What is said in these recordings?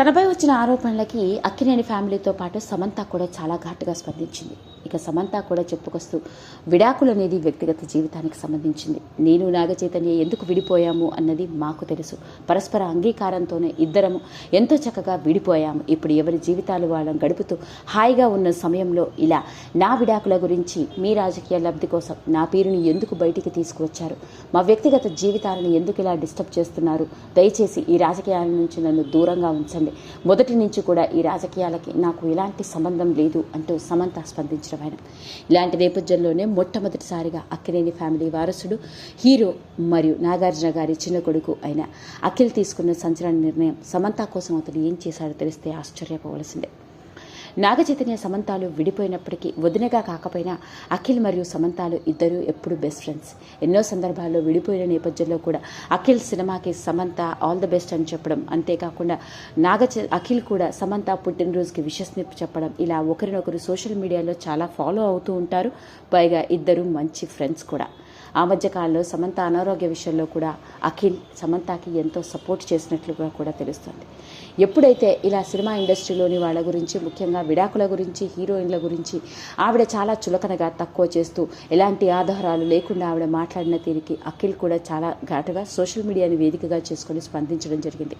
తనపై వచ్చిన ఆరోపణలకి అక్కినేని ఫ్యామిలీతో పాటు సమంత కూడా చాలా ఘాటుగా స్పందించింది. ఇక సమంత కూడా చెప్పుకొస్తూ విడాకులు అనేది వ్యక్తిగత జీవితానికి సంబంధించింది. నేను నాగచైతన్య ఎందుకు విడిపోయాము అన్నది మాకు తెలుసు. పరస్పర అంగీకారంతోనే ఇద్దరము ఎంతో చక్కగా విడిపోయాము. ఇప్పుడు ఎవరి జీవితాలు వాళ్ళం గడుపుతూ హాయిగా ఉన్న సమయంలో ఇలా నా విడాకుల గురించి మీ రాజకీయ లబ్ధి కోసం నా పేరుని ఎందుకు బయటికి తీసుకువచ్చారు? మా వ్యక్తిగత జీవితాలను ఎందుకు ఇలా డిస్టర్బ్ చేస్తున్నారు? దయచేసి ఈ రాజకీయాల నుంచి నన్ను దూరంగా ఉంచండి. మొదటి నుంచి కూడా ఈ రాజకీయాలకి నాకు ఎలాంటి సంబంధం లేదు అంటూ సమంత స్పందించడం ఆయన. ఇలాంటి నేపథ్యంలోనే మొట్టమొదటిసారిగా అక్కినేని ఫ్యామిలీ వారసుడు హీరో మరియు నాగార్జున గారి చిన్న కొడుకు అయిన అఖిల్ తీసుకున్న సంచలన నిర్ణయం సమంత కోసం అతను ఏం చేశాడో తెలిస్తే ఆశ్చర్యపోవలసిందే. నాగచైతన్య సమంతాలు విడిపోయినప్పటికీ వదినగా కాకపోయినా అఖిల్ మరియు సమంతాలు ఇద్దరూ ఎప్పుడు బెస్ట్ ఫ్రెండ్స్ ఎన్నో సందర్భాల్లో విడిపోయిన నేపథ్యంలో కూడా అఖిల్ సినిమాకి సమంత ఆల్ ద బెస్ట్ అని చెప్పడం అంతేకాకుండా నాగచ అఖిల్ కూడా సమంత పుట్టినరోజుకి విషస్ని చెప్పడం ఇలా ఒకరినొకరు సోషల్ మీడియాలో చాలా ఫాలో అవుతూ ఉంటారు. పైగా ఇద్దరు మంచి ఫ్రెండ్స్ కూడా. ఆ మధ్యకాలంలో సమంత అనారోగ్య విషయంలో కూడా అఖిల్ సమంతకి ఎంతో సపోర్ట్ చేసినట్లుగా కూడా తెలుస్తుంది. ఎప్పుడైతే ఇలా సినిమా ఇండస్ట్రీలోని వాళ్ళ గురించి ముఖ్యంగా విడాకుల గురించి హీరోయిన్ల గురించి ఆవిడ చాలా చులకనగా తక్కువ చేస్తూ ఎలాంటి ఆధారాలు లేకుండా ఆవిడ మాట్లాడిన తీరికి అఖిల్ కూడా చాలా ఘాటుగా సోషల్ మీడియాని వేదికగా చేసుకొని స్పందించడం జరిగింది.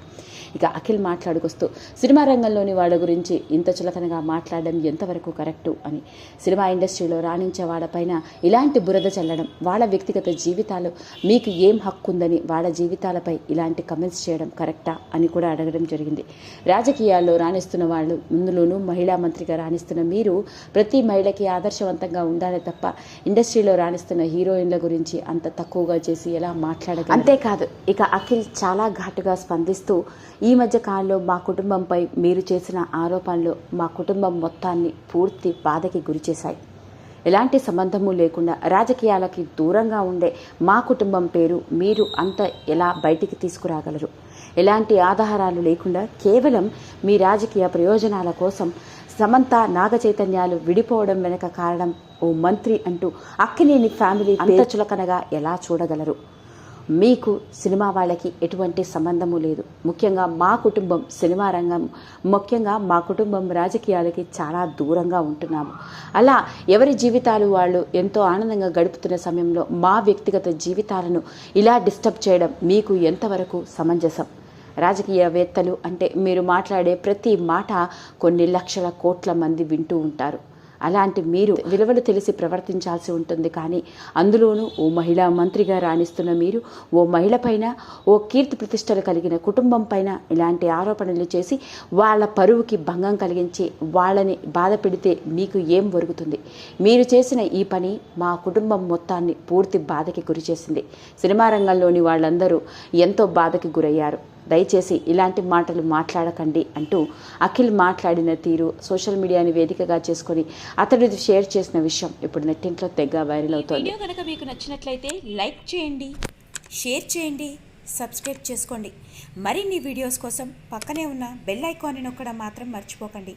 ఇక అఖిల్ మాట్లాడుకొస్తూ సినిమా రంగంలోని వాళ్ళ గురించి ఇంత చులకనగా మాట్లాడడం ఎంతవరకు కరెక్టు? అని. సినిమా ఇండస్ట్రీలో రాణించే వాళ్ళపైన ఇలాంటి బురద చల్లడం వాళ్ళ వ్యక్తిగత జీవితాలు మీకు ఏం హక్కు ఉందని వాళ్ళ జీవితాలపై ఇలాంటి కమెంట్స్ చేయడం కరెక్టా అని కూడా అడగడం జరిగింది. రాజకీయాల్లో రాణిస్తున్న వాళ్ళు ముందులోనూ మహిళా మంత్రిగా రాణిస్తున్న మీరు ప్రతి మహిళకి ఆదర్శవంతంగా ఉండాలి తప్ప ఇండస్ట్రీలో రాణిస్తున్న హీరోయిన్ల గురించి అంత తక్కువగా చేసి ఎలా మాట్లాడగలరు? అంతేకాదు ఇక అఖిల్ చాలా ఘాటుగా స్పందిస్తూ ఈ మధ్య కాలంలో మా కుటుంబంపై మీరు చేసిన ఆరోపణలు మా కుటుంబం మొత్తాన్ని పూర్తి బాధకి గురిచేశాయి. ఎలాంటి సంబంధము లేకుండా రాజకీయాలకి దూరంగా ఉండే మా కుటుంబం పేరు మీరు అంత ఎలా బయటికి తీసుకురాగలరు? ఎలాంటి ఆధారాలు లేకుండా కేవలం మీ రాజకీయ ప్రయోజనాల కోసం సమంత నాగచైతన్యాలు విడిపోవడం వెనక కారణం ఓ మంత్రి అంటూ అక్కినేని ఫ్యామిలీ అంత చులకనగా ఎలా చూడగలరు? మీకు సినిమా వాళ్ళకి ఎటువంటి సంబంధము లేదు. ముఖ్యంగా మా కుటుంబం సినిమా రంగం ముఖ్యంగా మా కుటుంబం రాజకీయాలకి చాలా దూరంగా ఉంటున్నాము. అలా ఎవరి జీవితాలు వాళ్ళు ఎంతో ఆనందంగా గడుపుతున్న సమయంలో మా వ్యక్తిగత జీవితాలను ఇలా డిస్టర్బ్ చేయడం మీకు ఎంతవరకు సమంజసం? రాజకీయవేత్తలు అంటే మీరు మాట్లాడే ప్రతి మాట కొన్ని లక్షల కోట్ల మంది వింటూ ఉంటారు. అలాంటి మీరు విలువలు తెలిసి ప్రవర్తించాల్సి ఉంటుంది. కానీ అందులోనూ ఓ మహిళా మంత్రిగా రాణిస్తున్న మీరు ఓ మహిళ పైన ఓ కీర్తి ప్రతిష్టలు కలిగిన కుటుంబం పైన ఇలాంటి ఆరోపణలు చేసి వాళ్ళ పరువుకి భంగం కలిగించి వాళ్ళని బాధ పెడితే మీకు ఏం ఒరుగుతుంది? మీరు చేసిన ఈ పని మా కుటుంబం మొత్తాన్ని పూర్తి బాధకి గురి చేసింది. సినిమా రంగంలోని వాళ్ళందరూ ఎంతో బాధకి గురయ్యారు. దయచేసి ఇలాంటి మాటలు మాట్లాడకండి అంటూ అఖిల్ మాట్లాడిన తీరు సోషల్ మీడియాని వేదికగా చేసుకొని అతడు షేర్ చేసిన విషయం ఇప్పుడు నెట్టింట్లో తెగ వైరల్ అవుతోంది. వీడియో కనుక మీకు నచ్చినట్లయితే లైక్ చేయండి షేర్ చేయండి సబ్స్క్రైబ్ చేసుకోండి. మరిన్ని వీడియోస్ కోసం పక్కనే ఉన్న బెల్ ఐకాన్ని నొక్కడం మాత్రం మర్చిపోకండి.